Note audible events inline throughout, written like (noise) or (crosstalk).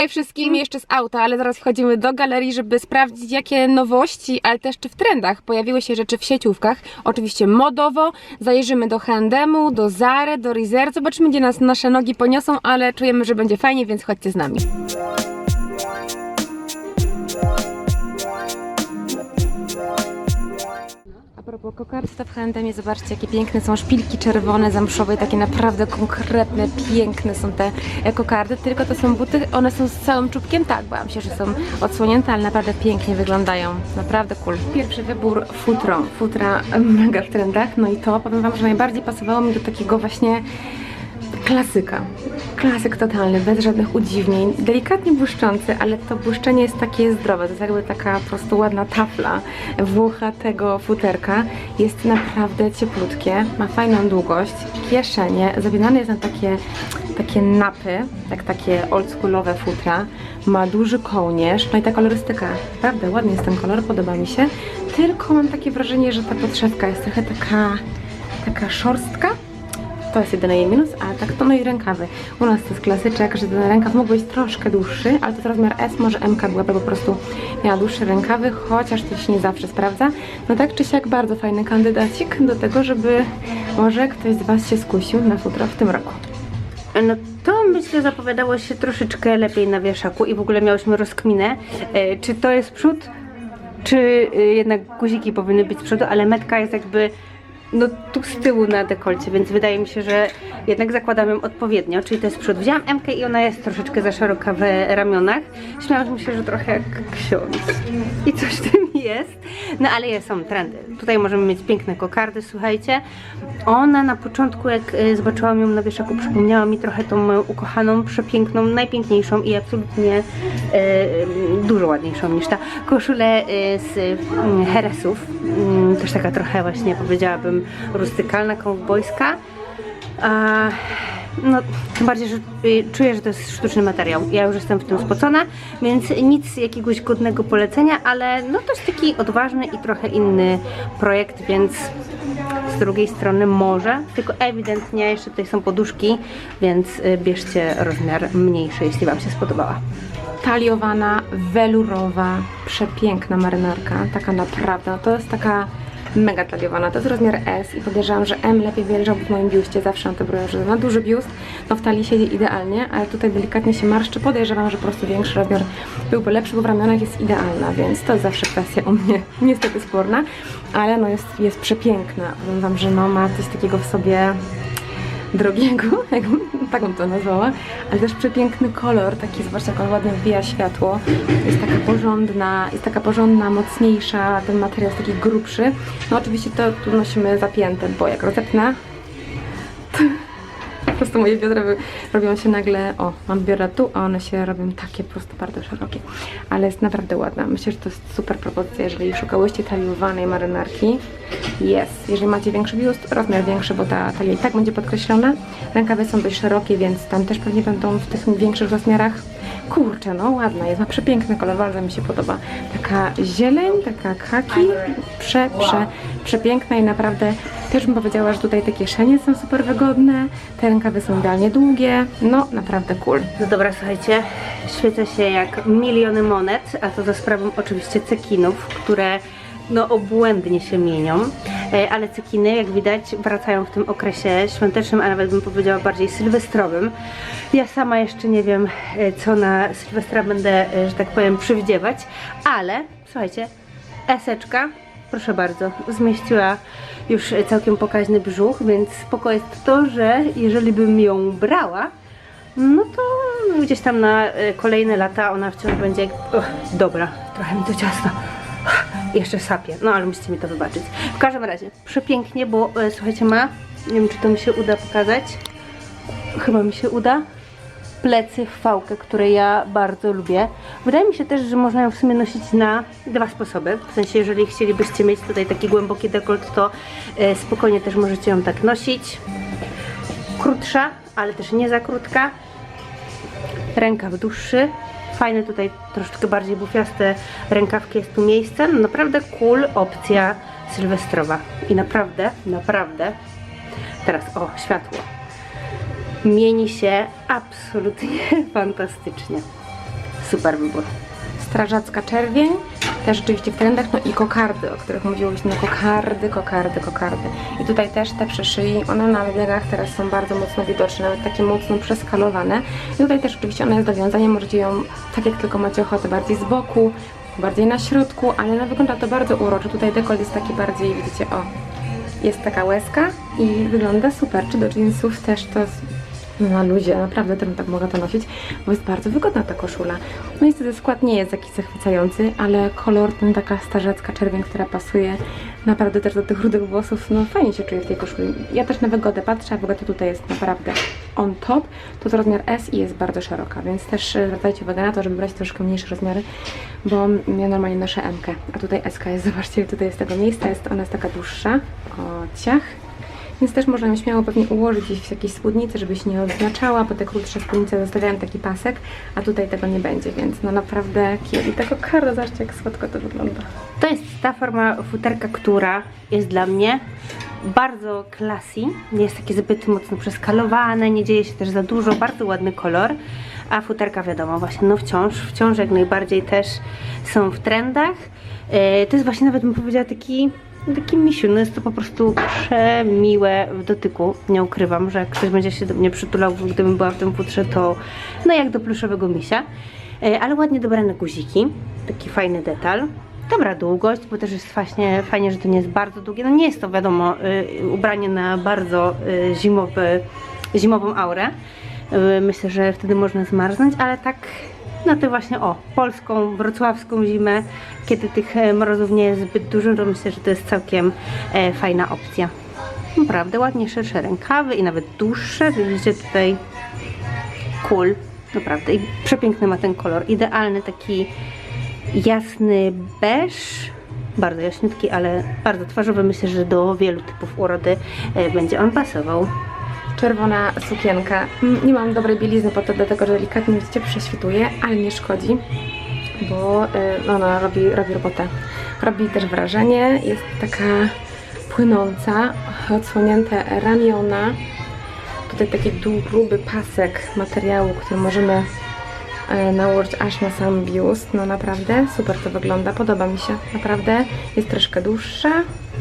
Hej wszystkim, jeszcze z auta, ale zaraz wchodzimy do galerii, żeby sprawdzić jakie nowości, ale też czy w trendach pojawiły się rzeczy w sieciówkach. Oczywiście modowo, zajrzymy do H&M-u, do Zary, do Reserve, zobaczymy gdzie nas nasze nogi poniosą, ale czujemy, że będzie fajnie, więc chodźcie z nami. A propos kokarstwa w H&M, zobaczcie jakie piękne są szpilki czerwone, zamszowe, i takie naprawdę konkretne, piękne są te kokardy, tylko to są buty, one są z całym czubkiem, tak, bałam się, że są odsłonięte, ale naprawdę pięknie wyglądają, naprawdę cool. Pierwszy wybór futro, futra mega w trendach, no i to powiem Wam, że najbardziej pasowało mi do takiego właśnie Klasyka. Klasyk totalny, bez żadnych udziwnień. Delikatnie błyszczący, ale to błyszczenie jest takie zdrowe. To jest jakby taka po prostu ładna tafla włochatego futerka. Jest naprawdę cieplutkie, ma fajną długość, kieszenie, zawinane jest na takie, takie napy, jak takie oldschoolowe futra. Ma duży kołnierz, no i ta kolorystyka. Naprawdę ładny jest ten kolor, podoba mi się. Tylko mam takie wrażenie, że ta podszewka jest trochę taka, taka szorstka. To jest jedyny jej minus, ale tak to no i rękawy. U nas to jest klasyczek, że ten rękaw mógł być troszkę dłuższy, ale to jest rozmiar S, może MK byłaby po prostu miała dłuższe rękawy, chociaż to się nie zawsze sprawdza. No tak czy siak bardzo fajny kandydacik do tego, żeby może ktoś z Was się skusił na futro w tym roku. No to myślę zapowiadało się troszeczkę lepiej na wieszaku i w ogóle miałyśmy rozkminę, e, czy to jest przód, czy e, jednak guziki powinny być z przodu, ale metka jest jakby no tu z tyłu na dekolcie, więc wydaje mi się, że jednak zakładam ją odpowiednio, czyli to jest przód. Wzięłam MK i ona jest troszeczkę za szeroka w ramionach. Śmiałam się, że trochę jak ksiądz. I coś w tym jest. No ale są trendy. Tutaj możemy mieć piękne kokardy, słuchajcie. Ona na początku, jak y, zobaczyłam ją na wieszaku, przypomniała mi trochę tą moją ukochaną, przepiękną, najpiękniejszą i absolutnie y, dużo ładniejszą niż ta koszulę y, z y, Heresów. Y, też taka trochę właśnie powiedziałabym rustykalna, kowbojska. No, tym bardziej, że y, czuję, że to jest sztuczny materiał. Ja już jestem w tym spocona, więc nic jakiegoś godnego polecenia, ale no to jest taki odważny i trochę inny projekt, więc z drugiej strony może, tylko ewidentnie jeszcze tutaj są poduszki, więc y, bierzcie rozmiar mniejszy, jeśli Wam się spodobała. taliowana, welurowa, przepiękna marynarka, taka naprawdę, no to jest taka mega taliowana, to jest rozmiar S i podejrzewam, że M lepiej leżałby w moim biuście, zawsze na to że ma duży biust, no w talii siedzi idealnie, ale tutaj delikatnie się marszczy, podejrzewam, że po prostu większy rozmiar byłby lepszy, bo w ramionach jest idealna, więc to jest zawsze kwestia u mnie (laughs) niestety sporna, ale no jest, jest przepiękna, powiem Wam, że no ma coś takiego w sobie drogiego, (laughs) jak, tak bym to nazwała, ale też przepiękny kolor, taki zobaczcie jak on ładnie wbija światło, jest taka porządna, jest taka porządna, mocniejsza, ten materiał jest taki grubszy, no oczywiście to tu nosimy zapięte, bo jak rozepnę, po prostu moje biodra robią się nagle, o, mam biodra tu, a one się robią takie po prostu bardzo szerokie, ale jest naprawdę ładna, myślę, że to jest super propozycja, jeżeli szukałyście taliowanej marynarki, jest, jeżeli macie większy biust, rozmiar większy, bo ta talia i tak będzie podkreślona, rękawy są dość szerokie, więc tam też pewnie będą w tych większych rozmiarach, kurczę, no ładna jest, ma przepiękny kolor, bardzo mi się podoba, taka zieleń, taka kaki, prze, prze, przepiękna i naprawdę też bym powiedziała, że tutaj te kieszenie są super wygodne, te rękawy są idealnie długie, no naprawdę cool. No dobra, słuchajcie, świecę się jak miliony monet, a to za sprawą oczywiście cekinów, które no obłędnie się mienią, E, ale cekiny, jak widać, wracają w tym okresie świątecznym, a nawet bym powiedziała bardziej sylwestrowym. Ja sama jeszcze nie wiem, e, co na Sylwestra będę, e, że tak powiem, przywdziewać, ale słuchajcie, eseczka, proszę bardzo, zmieściła już całkiem pokaźny brzuch, więc spoko jest to, że jeżeli bym ją brała, no to gdzieś tam na kolejne lata ona wciąż będzie. Och, dobra, trochę mi to ciasno. Jeszcze sapie, no ale musicie mi to wybaczyć. W każdym razie, przepięknie, bo e, słuchajcie, ma, nie wiem czy to mi się uda pokazać. Chyba mi się uda. Plecy w fałkę, które ja bardzo lubię. Wydaje mi się też, że można ją w sumie nosić na dwa sposoby. W sensie, jeżeli chcielibyście mieć tutaj taki głęboki dekolt, to e, spokojnie też możecie ją tak nosić krótsza, ale też nie za krótka. Rękaw dłuższy. Fajne tutaj troszeczkę bardziej bufiaste rękawki jest tu miejsce. No naprawdę cool opcja sylwestrowa. I naprawdę, naprawdę teraz o, światło. Mieni się absolutnie (laughs) fantastycznie. super wybór. Strażacka czerwień, też rzeczywiście w trendach, no i kokardy, o których mówiłyśmy, no kokardy, kokardy, kokardy. I tutaj też te przeszyi, one na biegach teraz są bardzo mocno widoczne, nawet takie mocno przeskalowane. I tutaj też oczywiście ona jest do wiązania, możecie ją, tak jak tylko macie ochotę, bardziej z boku, bardziej na środku, ale no, wygląda to bardzo uroczo. Tutaj dekolt jest taki bardziej, widzicie, o, jest taka łezka i wygląda super. Czy do jeansów też to jest na luzie, naprawdę też tak mogę to nosić, bo jest bardzo wygodna ta koszula. No niestety skład nie jest jakiś zachwycający, ale kolor, ten taka starzecka czerwień, która pasuje naprawdę też do tych rudych włosów, no fajnie się czuję w tej koszuli. Ja też na wygodę patrzę, a wygoda tutaj jest naprawdę on top. To to rozmiar S i jest bardzo szeroka, więc też e, zwracajcie uwagę na to, żeby brać troszkę mniejsze rozmiary, bo ja normalnie noszę M, a tutaj S jest, (laughs) zobaczcie, tutaj jest tego miejsca, jest ona jest taka dłuższa, o ciach, więc też ją śmiało pewnie ułożyć gdzieś w jakiejś spódnicy, żeby się nie odznaczała, bo te krótsze spódnice zostawiają taki pasek, a tutaj tego nie będzie, więc no naprawdę kiel. I tego karda, zobaczcie jak słodko to wygląda. To jest ta forma futerka, która jest dla mnie bardzo classy. Nie jest takie zbyt mocno przeskalowane, nie dzieje się też za dużo, bardzo ładny kolor. A futerka wiadomo, właśnie no wciąż, wciąż jak najbardziej też są w trendach. E, To jest właśnie nawet bym powiedziała taki taki misiu, no jest to po prostu przemiłe w dotyku, nie ukrywam, że jak ktoś będzie się do mnie przytulał, gdybym była w tym futrze, to no jak do pluszowego misia, E, ale ładnie dobrane guziki, taki fajny detal. Dobra długość, bo też jest właśnie fajnie, że to nie jest bardzo długie. No nie jest to wiadomo y, ubranie na bardzo y, zimowy, zimową aurę. Myślę, że wtedy można zmarznąć, ale tak na tę właśnie o polską, wrocławską zimę, kiedy tych e, mrozów nie jest zbyt dużo, to myślę, że to jest całkiem e, fajna opcja. Naprawdę ładnie szersze rękawy i nawet dłuższe. Widzicie tutaj cool, naprawdę. I przepiękny ma ten kolor. Idealny taki jasny beż. Bardzo jaśniutki, ale bardzo twarzowy. Myślę, że do wielu typów urody e, będzie on pasował. Czerwona sukienka. Nie mam dobrej bielizny po to, dlatego że delikatnie widzicie prześwituje, ale nie szkodzi, bo y, ona robi, robi robotę. Robi też wrażenie, jest taka płynąca, odsłonięte ramiona. Tutaj taki gruby pasek materiału, który możemy e, nałożyć aż na sam biust. No naprawdę super to wygląda, podoba mi się. Naprawdę jest troszkę dłuższa,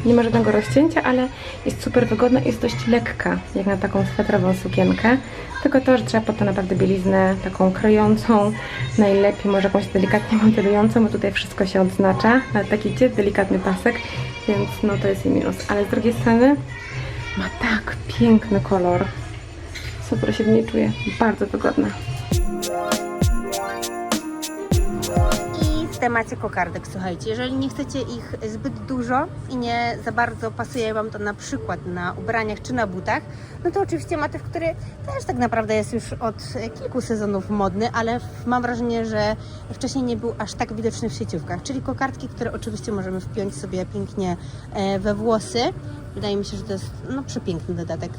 nie ma żadnego rozcięcia, ale jest super wygodna jest dość lekka, jak na taką swetrową sukienkę. Tylko to, że trzeba po to naprawdę bieliznę taką kryjącą, najlepiej może jakąś delikatnie modelującą, bo tutaj wszystko się odznacza, ale taki gdzie delikatny pasek, więc no to jest jej minus. Ale z drugiej strony ma tak piękny kolor. Super się w niej czuję, bardzo wygodna. Temacie kokardek, słuchajcie, jeżeli nie chcecie ich zbyt dużo i nie za bardzo pasuje Wam to na przykład na ubraniach czy na butach, no to oczywiście motyw, który też tak naprawdę jest już od kilku sezonów modny, ale mam wrażenie, że wcześniej nie był aż tak widoczny w sieciówkach, czyli kokardki, które oczywiście możemy wpiąć sobie pięknie e, we włosy. Wydaje mi się, że to jest no, przepiękny dodatek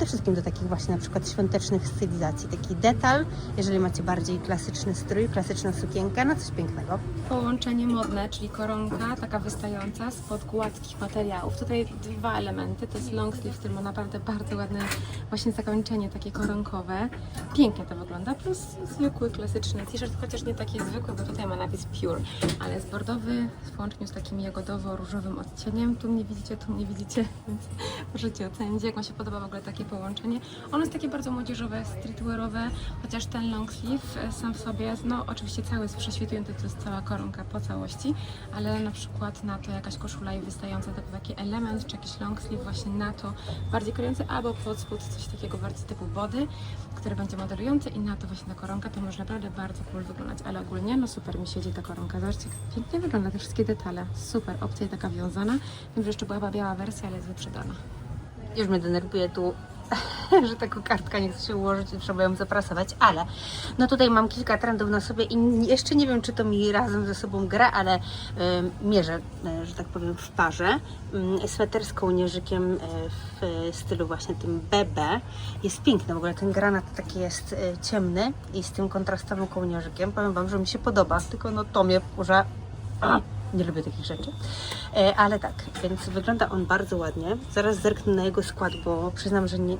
przede wszystkim do takich właśnie na przykład świątecznych stylizacji. Taki detal, jeżeli macie bardziej klasyczny strój, klasyczną sukienkę, no coś pięknego. Połączenie modne, czyli koronka taka wystająca spod gładkich materiałów. Tutaj dwa elementy, to jest long sleeve, który ma naprawdę bardzo ładne właśnie zakończenie takie koronkowe. Pięknie to wygląda, plus zwykły, klasyczny t-shirt, chociaż nie taki zwykły, bo tutaj ma napis Pure, ale jest bordowy w połączeniu z takim jagodowo-różowym odcieniem. Tu mnie widzicie, tu mnie widzicie, (laughs) więc możecie ocenić, jak Wam się podoba w ogóle takie połączenie. Ono jest takie bardzo młodzieżowe, streetwearowe, chociaż ten long sleeve e, sam w sobie, no oczywiście cały jest prześwitujący, to jest cała koronka po całości, ale na przykład na to jakaś koszula i wystająca taki element, czy jakiś long sleeve właśnie na to bardziej kryjący, albo pod spód coś takiego bardziej typu body, który będzie modelujący i na to właśnie ta koronka, to może naprawdę bardzo cool wyglądać, ale ogólnie no super mi siedzi ta koronka, zobaczcie pięknie wygląda, te wszystkie detale, super, opcja taka wiązana, wiem, że jeszcze była biała wersja, ale jest wyprzedana. Już mnie denerwuje tu, (laughs) że ta kokardka nie chce się ułożyć i trzeba ją zaprasować, ale no tutaj mam kilka trendów na sobie i jeszcze nie wiem, czy to mi razem ze sobą gra, ale y, mierzę, y, że tak powiem, w parze. Y, sweter z kołnierzykiem y, w stylu właśnie tym BB. Jest piękny, w ogóle ten granat taki jest y, ciemny i z tym kontrastowym kołnierzykiem. Powiem Wam, że mi się podoba, tylko no to mnie wkurza (clears throat) Nie lubię takich rzeczy. E, ale tak, więc wygląda on bardzo ładnie. Zaraz zerknę na jego skład, bo przyznam, że nie,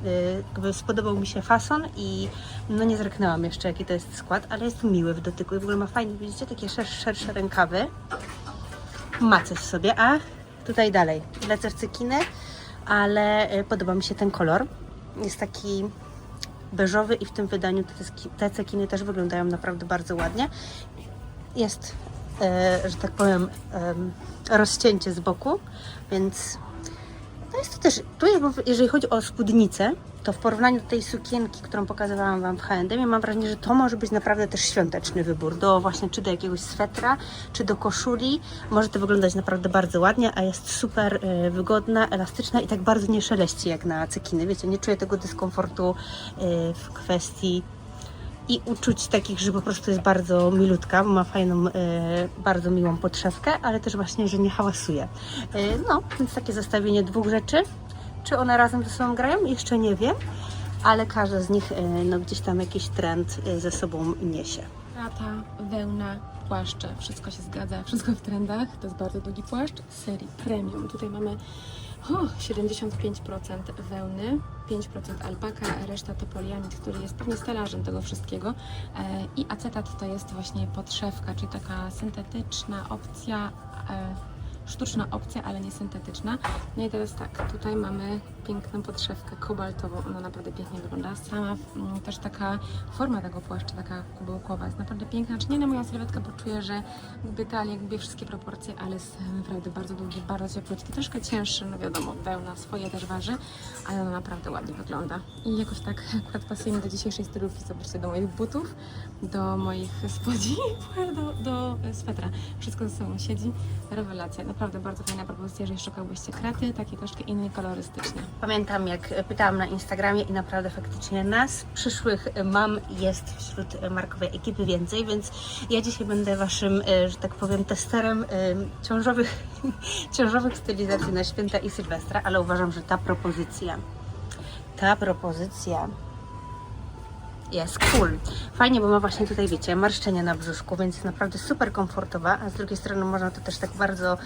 e, spodobał mi się fason i no nie zerknęłam jeszcze jaki to jest skład, ale jest miły w dotyku i w ogóle ma fajnie, widzicie, takie szersze, szersze rękawy. Ma coś w sobie, a tutaj dalej lecę w cekinę, ale e, podoba mi się ten kolor. Jest taki beżowy i w tym wydaniu te, te cekiny też wyglądają naprawdę bardzo ładnie. Jest, że tak powiem, em, rozcięcie z boku, więc no jest to też, tu jeżeli chodzi o spódnicę, to w porównaniu do tej sukienki, którą pokazywałam Wam w H&M, mam wrażenie, że to może być naprawdę też świąteczny wybór, do właśnie czy do jakiegoś swetra, czy do koszuli. Może to wyglądać naprawdę bardzo ładnie, a jest super e, wygodna, elastyczna i tak bardzo nie szeleści jak na cekiny. Wiecie, nie czuję tego dyskomfortu e, w kwestii i uczuć takich, że po prostu jest bardzo milutka, ma fajną, e, bardzo miłą podszewkę, ale też właśnie, że nie hałasuje. E, no, więc takie zestawienie dwóch rzeczy. Czy one razem ze sobą grają? Jeszcze nie wiem, ale każda z nich e, no, gdzieś tam jakiś trend ze sobą niesie. Rata, wełna, płaszcze, wszystko się zgadza, wszystko w trendach. To jest bardzo długi płaszcz serii premium. Tutaj mamy o, 75% wełny, 5% alpaka, reszta to poliamid, który jest pewnie stelażem tego wszystkiego. E, I acetat to jest właśnie podszewka, czyli taka syntetyczna opcja. E, sztuczna opcja, ale nie syntetyczna. No i teraz tak, tutaj mamy piękną podszewkę kobaltową, ona naprawdę pięknie wygląda. Sama mm, też taka forma tego płaszcza, taka kubełkowa, jest naprawdę piękna. Znaczy nie na moją sylwetkę, bo czuję, że jakby talia, jakby wszystkie proporcje, ale jest naprawdę bardzo długi, bardzo cieplutki, troszkę cięższy, no wiadomo, wełna swoje też waży, ale ona naprawdę ładnie wygląda. I jakoś tak akurat pasuje mi do dzisiejszej stylówki, zobaczcie, do moich butów, do moich spodni, (laughs) do, do swetra. Wszystko ze sobą siedzi. Rewelacja. Naprawdę bardzo fajna propozycja, jeżeli szukałbyście kraty, takie troszkę inne, kolorystyczne. Pamiętam, jak pytałam na Instagramie i naprawdę faktycznie nas, przyszłych mam, jest wśród markowej ekipy więcej, więc ja dzisiaj będę Waszym, e, że tak powiem, testerem e, ciążowych, (laughs) ciążowych stylizacji na święta i Sylwestra, ale uważam, że ta propozycja, ta propozycja jest cool. Fajnie, bo ma właśnie tutaj, wiecie, marszczenia na brzuszku, więc naprawdę super komfortowa, a z drugiej strony można to też tak bardzo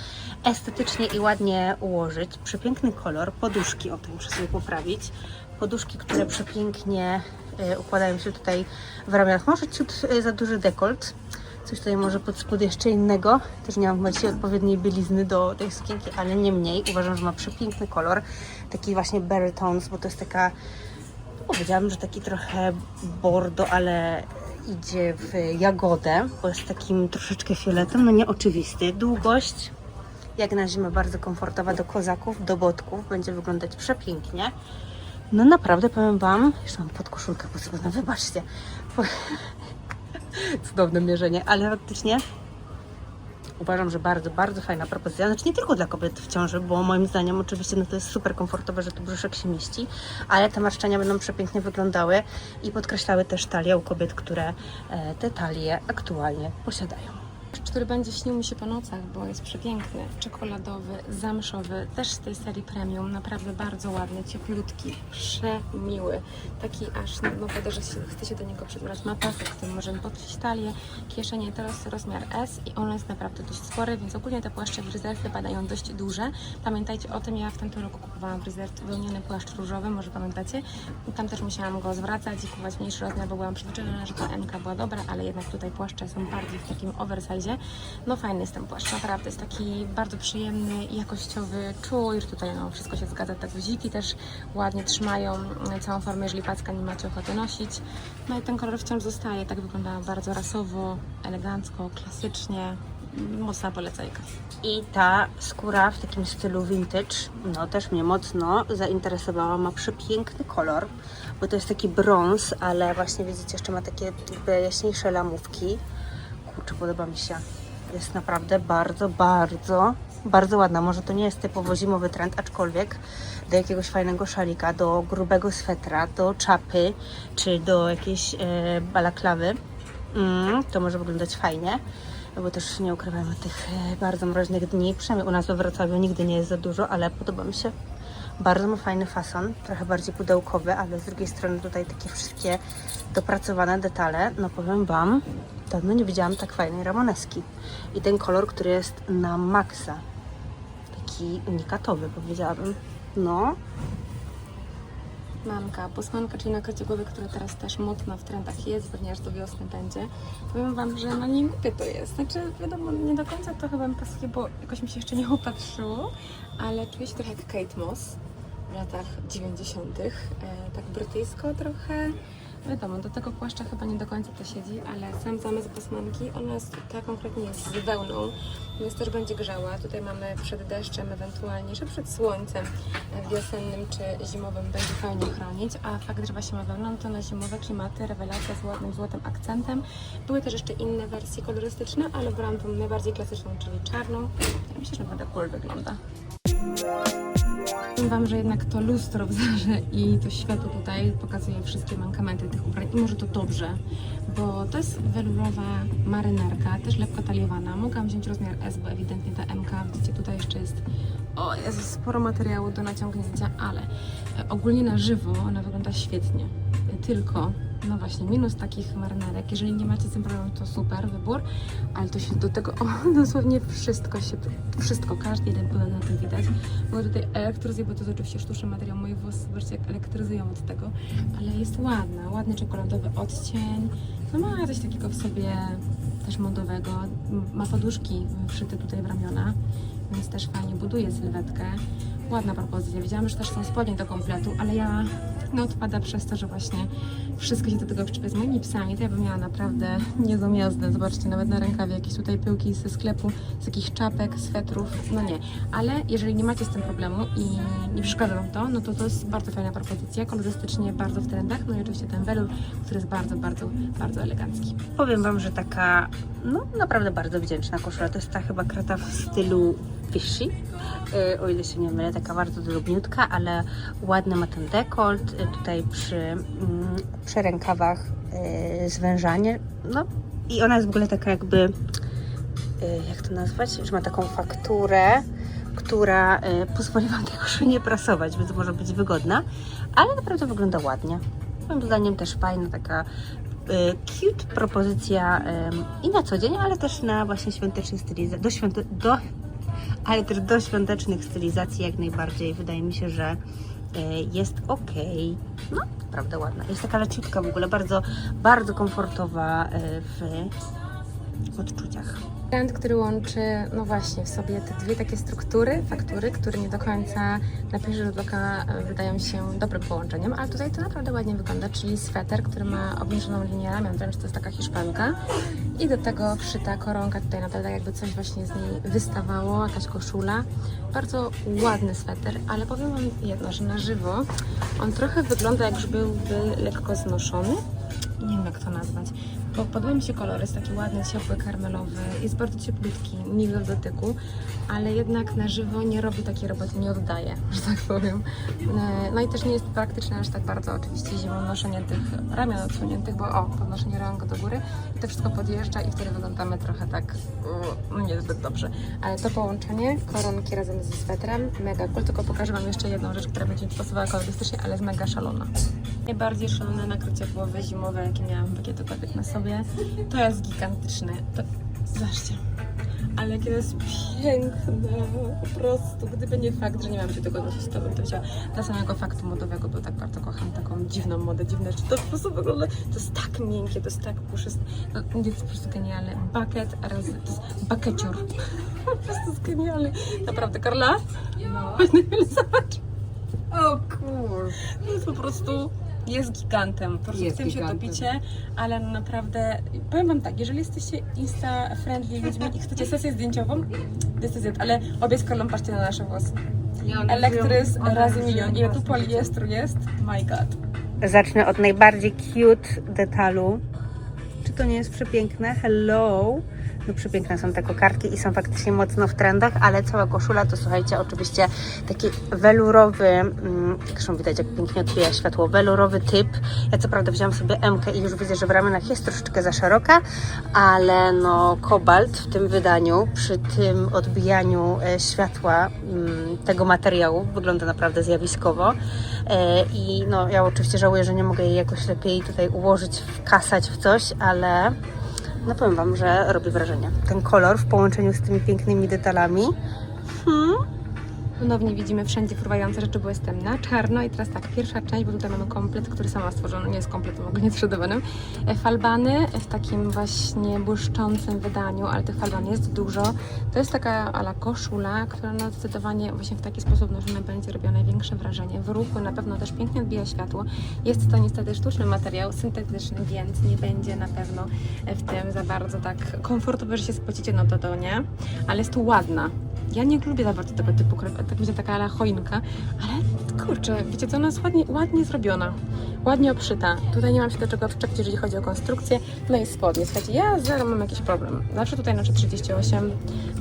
estetycznie i ładnie ułożyć. Przepiękny kolor, poduszki, o to muszę sobie poprawić. Poduszki, które przepięknie e, układają się tutaj w ramionach. Może ciut e, za duży dekolt. Coś tutaj może pod spód jeszcze innego. Też nie mam dzisiaj odpowiedniej bielizny do tej sukienki, ale nie mniej. Uważam, że ma przepiękny kolor. Taki właśnie berry tones, bo to jest taka Powiedziałabym, że taki trochę bordo, ale idzie w jagodę, bo jest takim troszeczkę fioletem, no nieoczywisty. Długość, jak na zimę, bardzo komfortowa do kozaków, do botków. Będzie wyglądać przepięknie. No naprawdę powiem Wam, jeszcze mam podkoszulkę posypaną, wybaczcie. (laughs) Cudowne mierzenie, ale faktycznie uważam, że bardzo, bardzo fajna propozycja. Znaczy nie tylko dla kobiet w ciąży, bo moim zdaniem oczywiście no to jest super komfortowe, że tu brzuszek się mieści, ale te marszczenia będą przepięknie wyglądały i podkreślały też talię u kobiet, które e, te talie aktualnie posiadają. Który będzie śnił mi się po nocach, bo jest przepiękny, czekoladowy, zamszowy, też z tej serii premium, naprawdę bardzo ładny, cieplutki, przemiły, taki aż, no, no że się, chce się do niego przybrać, ma pasek, z tym możemy podkryć talię, kieszenie, jest rozmiar S i on jest naprawdę dość spory, więc ogólnie te płaszcze w padają dość duże, pamiętajcie o tym, ja w tamtym roku kupowałam w Rizert wełniony płaszcz różowy, może pamiętacie, tam też musiałam go zwracać i kupować mniejszy rozmiar, bo byłam przyzwyczajona, że ta MK była dobra, ale jednak tutaj płaszcze są bardziej w takim oversize. No fajny jest ten płaszcz, naprawdę jest taki bardzo przyjemny, jakościowy, czujesz tutaj, no wszystko się zgadza, te guziki też ładnie trzymają mm, całą formę, jeżeli packa nie macie ochoty nosić. No i ten kolor wciąż zostaje, tak wygląda bardzo rasowo, elegancko, klasycznie, mocna polecajka. I ta skóra w takim stylu vintage, no też mnie mocno zainteresowała. Ma przepiękny kolor, bo to jest taki brąz, ale właśnie widzicie, jeszcze ma takie jakby jaśniejsze lamówki. Kurczę, podoba mi się. Jest naprawdę bardzo, bardzo, bardzo ładna. Może to nie jest typowo zimowy trend, aczkolwiek do jakiegoś fajnego szalika, do grubego swetra, do czapy, czy do jakiejś e, balaklawy, mm, to może wyglądać fajnie bo też nie ukrywajmy tych e, bardzo mroźnych dni, przynajmniej u nas we Wrocławiu nigdy nie jest za dużo, ale podoba mi się Bardzo ma fajny fason, trochę bardziej pudełkowy, ale z drugiej strony tutaj takie wszystkie dopracowane detale. No powiem Wam, dawno nie widziałam tak fajnej ramoneski. I ten kolor, który jest na maksa. Taki unikatowy, powiedziałabym. No, Mamka, posłanka, czyli nakrycie głowy, które teraz też mocno w trendach jest, pewnie aż do wiosny będzie. Powiem Wam, że no nie głupie to jest. Znaczy, wiadomo, nie do końca to chyba mi pasuje, bo jakoś mi się jeszcze nie opatrzyło, ale czuję się trochę jak Kate Moss w latach 90. E, tak brytyjsko trochę. Wiadomo, do tego płaszcza chyba nie do końca to siedzi, ale sam zamysł posłanki, ona jest, ta konkretnie jest z wełną, więc też będzie grzała. Tutaj mamy przed deszczem, ewentualnie, że przed słońcem wiosennym czy zimowym będzie fajnie chronić, a fakt, że właśnie ma wełną, to na zimowe klimaty rewelacja z ładnym złotym akcentem. Były też jeszcze inne wersje kolorystyczne, ale brałam tą najbardziej klasyczną, czyli czarną. Ja myślę, że naprawdę cool wygląda. Powiem Wam, że jednak to lustro w zarze i to światło tutaj pokazuje wszystkie mankamenty tych ubrań i może to dobrze, bo to jest welurowa marynarka, też lekko taliowana. Mogłam wziąć rozmiar S, bo ewidentnie ta MK, widzicie, tutaj jeszcze jest o jest sporo materiału do naciągnięcia, ale e, ogólnie na żywo ona wygląda świetnie. Tylko, no właśnie, minus takich marynarek, jeżeli nie macie problemu, to super wybór, ale to się do tego, o, (laughs) dosłownie wszystko się, wszystko, każdy jeden płyn na tym widać. Mogę tutaj elektryzuję, bo to jest oczywiście sztuczny materiał, moje włosy, zobaczcie jak elektryzują od tego, ale jest ładna, ładny czekoladowy odcień, no ma coś takiego w sobie też modowego, ma poduszki wszyte tutaj w ramiona, więc też fajnie buduje sylwetkę. Ładna propozycja. Wiedziałam, że też są spodnie do kompletu, ale ja no, odpada przez to, że właśnie wszystko się do tego przyczepia z moimi psami. To ja bym miała naprawdę niezłą jazdę. Zobaczcie, nawet na rękawie jakieś tutaj pyłki ze sklepu, z jakichś czapek, swetrów. No nie. Ale jeżeli nie macie z tym problemu i nie przeszkadza Wam to, no to to jest bardzo fajna propozycja. Kolorystycznie bardzo w trendach. No i oczywiście ten welur, który jest bardzo, bardzo, bardzo elegancki. Powiem Wam, że taka, no naprawdę bardzo wdzięczna koszula. To jest ta chyba krata w stylu fishy, e, o ile się nie mylę, taka bardzo drobniutka, ale ładny ma ten dekolt, e, tutaj przy, mm, przy rękawach e, zwężanie, no i ona jest w ogóle taka jakby, jak to nazwać, że ma taką fakturę, która pozwoli Wam tej koszuli nie prasować, więc może być wygodna, ale naprawdę wygląda ładnie. Moim zdaniem też fajna taka y, cute propozycja i na co dzień, ale też na właśnie świątecznych stylizacjach, do, świąte- do, ale też do świątecznych stylizacji jak najbardziej. Wydaje mi się, że y, jest ok. No, naprawdę ładna. Jest taka leciutka w ogóle, bardzo, bardzo komfortowa y, w odczuciach. Trend, który łączy, no właśnie, w sobie te dwie takie struktury, faktury, które nie do końca na pierwszy rzut oka e, wydają się dobrym połączeniem, ale tutaj to naprawdę ładnie wygląda, czyli sweter, który ma obniżoną linię ramion, wręcz to jest taka hiszpanka. I do tego wszyta koronka tutaj na tak jakby coś właśnie z niej wystawało, jakaś koszula. Bardzo ładny sweter, ale powiem Wam jedno, że na żywo on trochę wygląda jak byłby lekko znoszony, nie wiem jak to nazwać, bo podoba mi się kolor, jest taki ładny, ciepły, karmelowy, jest bardzo cieplutki, miły w dotyku, ale jednak na żywo nie robi takiej roboty, nie oddaje, (laughs) że tak powiem. E, No i też nie jest praktyczne aż tak bardzo oczywiście zimą noszenie tych ramion odsuniętych, bo o, podnoszenie rąk do góry to wszystko podjeżdża i wtedy wyglądamy trochę tak, no niezbyt dobrze. Ale to połączenie koronki razem ze swetrem, mega cool, tylko pokażę Wam jeszcze jedną rzecz, która będzie mi pasowała kolorystycznie, ale jest mega szalona. Najbardziej szalone nakrycie głowy zimowe, jakie miałam kiedykolwiek na sobie. To jest gigantyczne. To... Zobaczcie. Ale jakie to jest piękne, po prostu. Gdyby nie fakt, że nie mam się tego nosić, to bym to wzięła dla samego faktu modowego, bo tak bardzo kocham taką dziwną modę, dziwne rzeczy. To po prostu wygląda, to jest tak miękkie, to jest tak puszyste. No, jest po prostu genialne. Bucket jest buckeciur. (laughs) Po prostu jest genialny. Naprawdę, Karla? No. Zobacz. O kur... To jest po prostu jest gigantem. Po prostu Jest w tym się gigantem. topicie, ale no naprawdę powiem wam tak, jeżeli jesteście insta friendly ludźmi i chcecie sesję zdjęciową, this is it, ale obie z patrzcie na nasze włosy. Elektrys razy milion. Ile tu poliestru jest? My god. Zacznę od najbardziej cute detalu. Czy to nie jest przepiękne? Hello! No przepiękne są te kokardki i są faktycznie mocno w trendach, ale cała koszula to słuchajcie, oczywiście taki welurowy, mm, zresztą widać jak pięknie odbija światło, welurowy typ. Ja co prawda wziąłam sobie M i już widzę, że w ramionach jest troszeczkę za szeroka, ale no kobalt w tym wydaniu, przy tym odbijaniu e, światła mm, tego materiału wygląda naprawdę zjawiskowo. E, I no ja oczywiście żałuję, że nie mogę jej jakoś lepiej tutaj ułożyć, wkasać w coś, ale no powiem Wam, że robi wrażenie. Ten kolor w połączeniu z tymi pięknymi detalami. Hmm. Ponownie widzimy wszędzie fruwające rzeczy, bo jestem na czarno i teraz tak, pierwsza część, bo tutaj mamy komplet, który sama stworzono, nie jest kompletem ogólnie zszydowanym. E, Falbany w takim właśnie błyszczącym wydaniu, ale tych falban jest dużo. To jest taka ala koszula, która no zdecydowanie właśnie w taki sposób noszona będzie robiła największe wrażenie. W ruchu na pewno też pięknie odbija światło. Jest to niestety sztuczny materiał, syntetyczny, więc nie będzie na pewno w tym za bardzo tak komfortowo, że się spocicie, no to to nie. Ale jest tu ładna. Ja nie lubię za bardzo tego typu krew, tak będzie taka ala choinka, ale kurczę, wiecie co, ona jest ładnie, ładnie zrobiona, ładnie obszyta. Tutaj nie mam się do czego przyczepić, jeżeli chodzi o konstrukcję. No i spodnie, słuchajcie, ja zero mam jakiś problem. Zawsze tutaj noszę 38,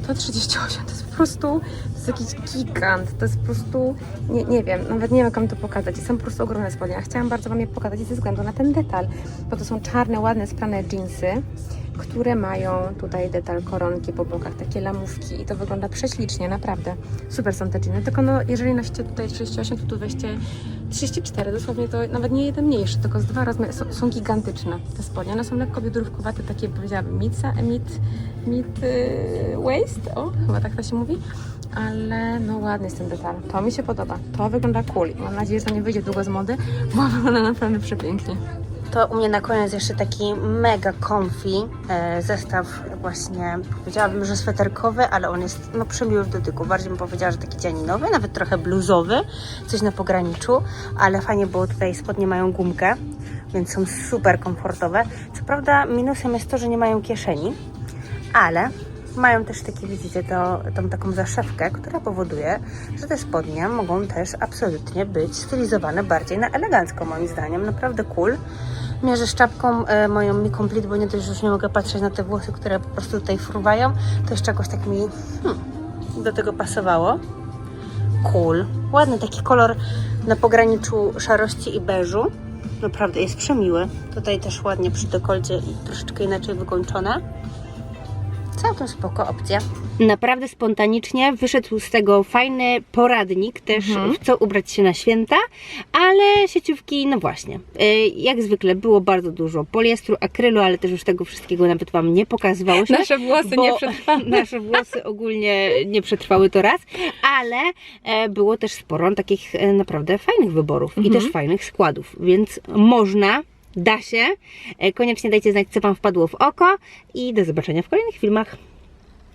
to 38 to jest po prostu, to jest jakiś gigant, to jest po prostu, nie, nie wiem, nawet nie wiem jak wam to pokazać. Są po prostu ogromne spodnie, a chciałam bardzo wam je pokazać ze względu na ten detal, bo to są czarne, ładne, sprane jeansy, które mają tutaj detal koronki po bokach, takie lamówki i to wygląda prześlicznie, naprawdę. Super są te jeany, tylko no jeżeli nosicie tutaj 38, to tu weźcie 34, dosłownie to nawet nie jeden mniejszy, tylko z dwa rozmiary, są, są gigantyczne te spodnie, one są lekko biodrówkowate, takie powiedziałabym mid, mid, mid y, waist, o chyba tak to się mówi, ale no ładny jest ten detal, to mi się podoba, to wygląda cool mam nadzieję, że to nie wyjdzie długo z mody, bo (laughs) wygląda naprawdę przepięknie. To u mnie na koniec jeszcze taki mega comfy e, zestaw właśnie, powiedziałabym, że sweterkowy, ale on jest no przemiły w dotyku. Bardziej bym powiedziała, że taki dzianinowy, nawet trochę bluzowy, coś na pograniczu, ale fajnie, bo tutaj spodnie mają gumkę, więc są super komfortowe. Co prawda minusem jest to, że nie mają kieszeni, ale mają też takie, widzicie, to, tą taką zaszewkę, która powoduje, że te spodnie mogą też absolutnie być stylizowane bardziej na elegancko, moim zdaniem. Naprawdę cool. Mierzę z czapką e, moją Mi Complete, bo nie dość, że już nie mogę patrzeć na te włosy, które po prostu tutaj fruwają, to jeszcze jakoś tak mi hmm, do tego pasowało. Cool. Ładny taki kolor na pograniczu szarości i beżu. Naprawdę jest przemiły. Tutaj też ładnie przy dekolcie i troszeczkę inaczej wykończone. Całkiem spoko opcja. Naprawdę spontanicznie wyszedł z tego fajny poradnik też Mhm. w co ubrać się na święta, ale sieciówki, no właśnie, y, jak zwykle było bardzo dużo poliestru, akrylu, ale też już tego wszystkiego nawet Wam nie pokazywało się. Nasze włosy nie przetrwały. (laughs) Nasze włosy ogólnie nie przetrwały to raz, ale e, było też sporo takich e, naprawdę fajnych wyborów i też fajnych składów, więc można, da się. E, Koniecznie dajcie znać, co Wam wpadło w oko i do zobaczenia w kolejnych filmach.